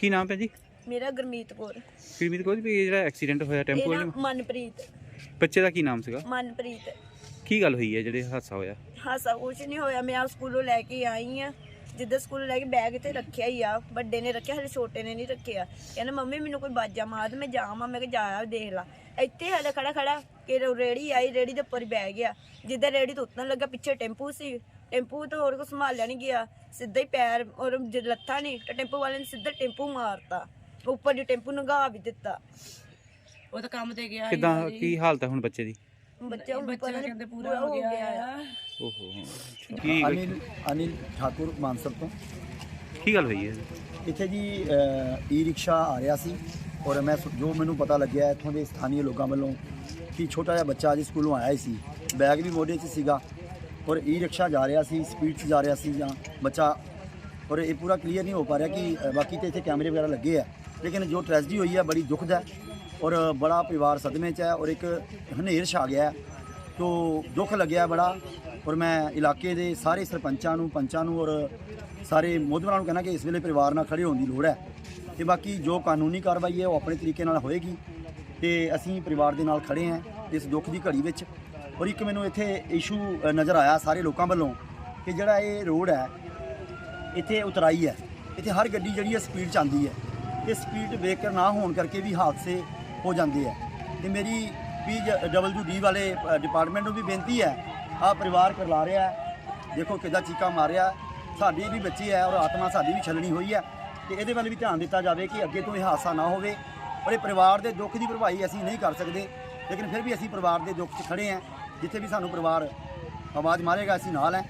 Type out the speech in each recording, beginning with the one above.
ਕੀ ਨਾਮ ਹੈ ਜੀ? ਮੇਰਾ ਗੁਰਮੀਤ ਕੌਰ। ਕੋਲ ਵੀ ਇਹ ਜਿਹੜਾ ਐਕਸੀਡੈਂਟ ਹੋਇਆ ਟੈਂਪੋ ਇਹ ਵਾਲੇ ਨਾ ਨੂੰ? ਮਨਪ੍ਰੀਤ। ਬੱਚੇ ਦਾ ਕੀ ਨਾਮ ਸੀਗਾ? ਮਨਪ੍ਰੀਤ। ਕੀ ਗੱਲ ਹੋਈ ਹੈ ਜਿਹੜੇ ਹਾਦਸਾ ਹੋਇਆ? ਹਾਸਾ ਕੁਛ ਨਹੀਂ ਹੋਇਆ ਮੈਂ ਆ ਸਕੂਲੋਂ ਲੈ ਕੇ ਆਈ ਆ ਜਿੱਦਾਂ ਸਕੂਲੋਂ ਲੈ ਕੇ ਬੈਗ ਤੇ ਰੱਖਿਆ ਹੀ ਆ ਵੱਡੇ ਨੇ ਰੱਖਿਆ ਹਲੇ ਛੋਟੇ ਨੇ ਨਹੀਂ ਰੱਖਿਆ। ਕਹਿੰਦਾ ਮੰਮੀ ਮੈਨੂੰ ਕੋਈ ਬਾਜਾ ਮਾਰ ਤੇ ਮੈਂ ਜਾਵਾਂ ਮੈਂ ਕਿਹਾ ਜਾ ਦੇਖ ਲਾ। ਇੱਥੇ ਹਲੇ ਖੜਾ ਖੜਾ ਕਿ ਰੇੜੀ ਆਈ ਰੇੜੀ ਦੇ ਉੱਪਰ ਹੀ ਬਹਿ ਗਿਆ। ਜਿੱਦਾਂ ਰੇੜੀ ਤੋਂ ਉਤਰਨ ਲੱਗਾ ਪਿੱਛੇ ਟੈਂਪੂ ਸੀ। ਟੈਂਪੂ ਤੋਂ ਹੋਰ ਕੋ ਸੰਭਾਲਿਆ ਨਹੀਂ ਗਿਆ। ਸਿੱਧਾ ਹੀ ਪੈਰ ਔਰ ਜੇ ਲੱਥਾ ਨਹੀਂ ਤੇ ਟੈਂਪੂ ਵਾਲੇ ਨੇ ਸਿੱਧਾ ਟੈਂਪੂ ਮਾਰਤਾ। ਉੱਪਰ ਦੀ ਟੈਂਪੂ ਨਗਾ ਵੀ ਦਿੱਤਾ। ਉਹ ਤਾਂ ਕੰਮ ਤੇ ਗਿਆ ਕਿਦਾਂ ਕੀ ਹਾਲਤ ਹੈ ਹੁਣ ਬੱਚੇ ਦੀ? ਬੱਚਾ ਹੁਣ ਬੱਚਾ ਪਤਾ ਨੀ ਕਹਿੰਦੇ ਪੂਰਾ ਹੋ ਗਿਆ ਆ। ਓਹੋ ਕੀ ਅਨਿਲ ਅਨਿਲ ਠਾਕੁਰ ਮਾਨਸਰ ਤੋਂ। ਕੀ ਗੱਲ ਹੋਈ ਹੈ? ਇੱਥੇ ਜੀ ਈ ਰਿਕਸ਼ਾ ਆ ਰਿਹਾ ਸੀ ਔਰ ਮੈਂ ਸੁ- ਜੋ ਮੈਨੂੰ ਪਤਾ ਲੱਗਿਆ ਇੱਥੋਂ ਦੇ ਸਥਾਨੀ ਲੋਕਾਂ ਵੱਲੋਂ ਕਿ ਛੋਟਾ ਜਿਹਾ ਬੱਚਾ ਅੱਜ ਸਕੂਲੋਂ ਆਇਆ ਹੀ ਸੀ। ਬੈਗ ਵੀ ਮੋਢੇ 'ਚ ਸੀਗਾ। ਔਰ ਈ ਰਿਕਸ਼ਾ ਜਾ ਰਿਹਾ ਸੀ ਸਪੀਡ 'ਚ ਜਾ ਰਿਹਾ ਸੀ ਜਾਂ ਬੱਚਾ, ਔਰ ਇਹ ਪੂਰਾ ਕਲੀਅਰ ਨਹੀਂ ਹੋ ਪਾ ਰਿਹਾ ਕਿ ਬਾਕੀ ਤੇ ਇੱਥੇ ਕੈਮਰੇ ਵਗੈਰਾ ਲੱਗੇ ਆ। ਲੇਕਿਨ ਜੋ ਟ੍ਰੈਜਡੀ ਹੋਈ ਹੈ ਬੜੀ ਦੁਖਦ ਹੈ ਔਰ ਬੜਾ ਪਰਿਵਾਰ ਸਦਮੇ 'ਚ ਹੈ ਔਰ ਇੱਕ ਹਨੇਰ ਛਾ ਗਿਆ ਹੈ। ਤੋ ਦੁੱਖ ਲੱਗਿਆ ਬੜਾ ਔਰ ਮੈਂ ਇਲਾਕੇ ਦੇ ਸਾਰੇ ਸਰਪੰਚਾਂ ਨੂੰ, ਪੰਚਾਂ ਨੂੰ ਔਰ ਸਾਰੇ ਮੋਦਵਰਾਂ ਨੂੰ ਕਹਿਣਾ ਕਿ ਇਸ ਵੇਲੇ ਪਰਿਵਾਰ ਨਾਲ ਖੜੇ ਹੋਣ ਦੀ ਲੋੜ ਹੈ। ਤੇ ਬਾਕੀ ਜੋ ਕਾਨੂੰਨੀ ਕਾਰਵਾਈ ਹੈ, ਉਹ ਆਪਣੇ ਤਰੀਕੇ ਨਾਲ ਹੋਏਗੀ ਤੇ ਅਸੀਂ ਪਰਿਵਾਰ ਦੇ ਨਾਲ ਖੜੇ ਹਾਂ। ਇਸ ਦੁੱਖ ਦੀ ਘੜੀ ਵਿੱਚ ਔਰ ਇੱਕ ਮੈਨੂੰ ਇੱਥੇ ਇਸ਼ੂ ਨਜ਼ਰ ਆਇਆ ਸਾਰੇ ਲੋਕਾਂ ਵੱਲੋਂ ਕਿ ਜਿਹੜਾ ਇਹ ਰੋਡ ਹੈ, ਇੱਥੇ ਉਤਰਾਈ ਹੈ। ਇੱਥੇ ਹਰ ਗੱਡੀ ਜਿਹੜੀ ਹੈ ਸਪੀਡ 'ਚ ਆਉਂਦੀ ਹੈ। ਤੇ ਸਪੀਡ ਬ੍ਰੇਕਰ ਨਾ ਹੋਣ ਕਰਕੇ ਵੀ ਹਾਦਸੇ ਹੋ ਜਾਂਦੇ ਆ ਤੇ ਮੇਰੀ ਪੀ ਡਬਲਯੂ ਡੀ ਵਾਲੇ ਡਿਪਾਰਟਮੈਂਟ ਨੂੰ ਵੀ ਬੇਨਤੀ ਹੈ ਆ ਪਰਿਵਾਰ ਕਰਲਾ ਰਿਹਾ ਦੇਖੋ ਕਿੱਦਾਂ ਚੀਕਾ ਮਾਰਿਆ ਸਾਡੀ ਵੀ ਬੱਚੀ ਹੈ ਔਰ ਆਤਮਾ ਸਾਡੀ ਵੀ ਛਲਣੀ ਹੋਈ ਹੈ। ਤੇ ਇਹਦੇ ਵੱਲ ਵੀ ਧਿਆਨ ਦਿੱਤਾ ਜਾਵੇ ਕਿ ਅੱਗੇ ਤੋਂ ਇਹ ਹਾਦਸਾ ਨਾ ਹੋਵੇ। ਔਰ ਇਹ ਪਰਿਵਾਰ ਦੇ ਦੁੱਖ ਦੀ ਭਰਪਾਈ ਅਸੀਂ ਨਹੀਂ ਕਰ ਸਕਦੇ। ਲੇਕਿਨ ਫਿਰ ਵੀ ਅਸੀਂ ਪਰਿਵਾਰ ਦੇ ਦੁੱਖ 'ਚ ਖੜੇ ਹਾਂ, ਜਿੱਥੇ ਵੀ ਸਾਨੂੰ ਪਰਿਵਾਰ ਆਵਾਜ਼ ਮਾਰੇਗਾ, ਅਸੀਂ ਨਾਲ ਹੈ।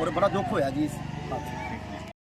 ਔਰ ਬੜਾ ਦੁੱਖ ਹੋਇਆ ਜੀ ਇਸ ਹਾਦਸੇ